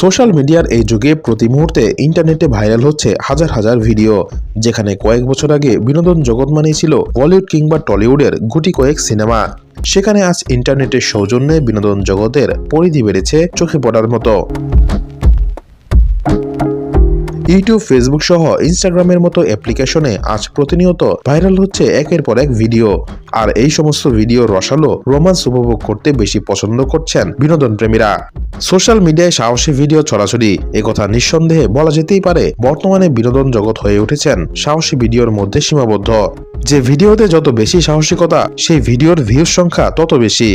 Social মিডিয়ার এই যুগে প্রতি মুহূর্তে ইন্টারনেটে ভাইরাল হচ্ছে হাজার হাজার ভিডিও, যেখানে কয়েক বছর আগে বিনোদন জগৎ মানেই ছিল বলিউড কিংবা টলিউডের গুটি কয়েক সিনেমা। সেখানে আজ ইন্টারনেটের সৌজন্যে বিনোদন জগতের পরিধি বেড়েছে চোখে পড়ার মতো। ইউটিউব, ফেসবুক সহ ইনস্টাগ্রামের মতো অ্যাপ্লিকেশনে আজ প্রতিনিয়ত ভাইরাল হচ্ছে একের পর এক ভিডিও। আর এই সমস্ত ভিডিও রসালো রোমান্স উপভোগ করতে বেশি পছন্দ করছেন বিনোদন প্রেমীরা। সোশ্যাল মিডিয়ায় সাহসী ভিডিও ছড়াছড়ি একথা নিঃসন্দেহে বলা যেতেই পারে, বর্তমানে বিনোদন জগৎ হয়ে উঠেছেন সাহসী ভিডিওর মধ্যে সীমাবদ্ধ। যে ভিডিওতে যত বেশি সাহসিকতা, সেই ভিডিওর ভিউর সংখ্যা তত বেশি।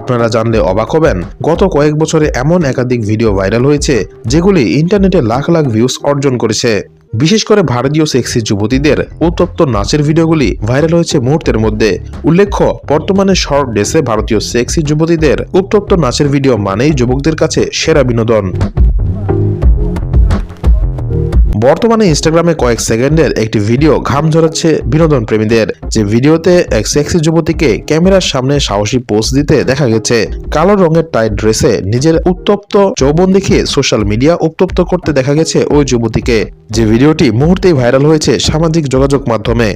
আপনারা জানলে অবাক হবেন, গত কয়েক বছরে এমন একাধিক ভিডিও ভাইরাল হয়েছে, যেগুলি ইন্টারনেটে লাখ লাখ ভিউজ অর্জন করেছে। বিশেষ করে ভারতীয় সেক্সি যুবতীদের উত্তপ্ত নাচের ভিডিওগুলি ভাইরাল হয়েছে মুহূর্তের মধ্যে। উল্লেখ্য, বর্তমানে শর্ট ড্রেসে ভারতীয় সেক্সি যুবতীদের উত্তপ্ত নাচের ভিডিও মানেই যুবকদের কাছে সেরা বিনোদন। বর্তমানে ইনস্টাগ্রামে কয়েক সেকেন্ডের একটি ভিডিও ঘাম ঝরাচ্ছে বিনোদন প্রেমীদের। যে ভিডিওতে এক সেক্সি যুবতীকে ক্যামেরার সামনে সাহসী পোস্ট দিতে দেখা গেছে। কালো রঙের টাইট ড্রেসে নিজের উত্তপ্ত যৌবন দেখিয়ে সোশ্যাল মিডিয়া উত্তপ্ত করতে দেখা গেছে ওই যুবতীকে। যে ভিডিওটি মুহূর্তেই ভাইরাল হয়েছে সামাজিক যোগাযোগ মাধ্যমে।